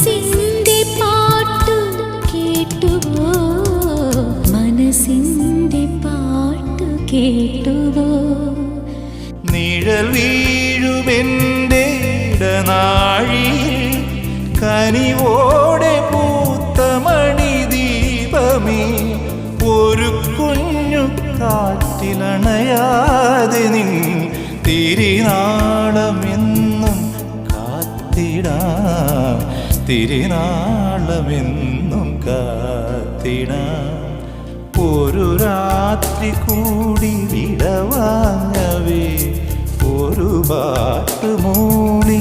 മനസ്സിന്റെ പാട്ട് കേട്ടുവോ? മനസ്സിന്റെ പാട്ട് കേട്ടുവോ? നിഴൽ വീഴുമെന്റെ ഇടനാഴിയിൽ കനിവോടെ പൂത്ത മണിദീപമേ ഒരു കുഞ്ഞു കാറ്റിലണയാതെ നിൻ തിരിനാളമെന്നും കാത്തിടാം. തിരിനാളമെന്നും കാത്തിടാം. ഒരു രാത്രി കൂടി വിടവാങ്ങവേ ഒരു പാട്ട് മൂളി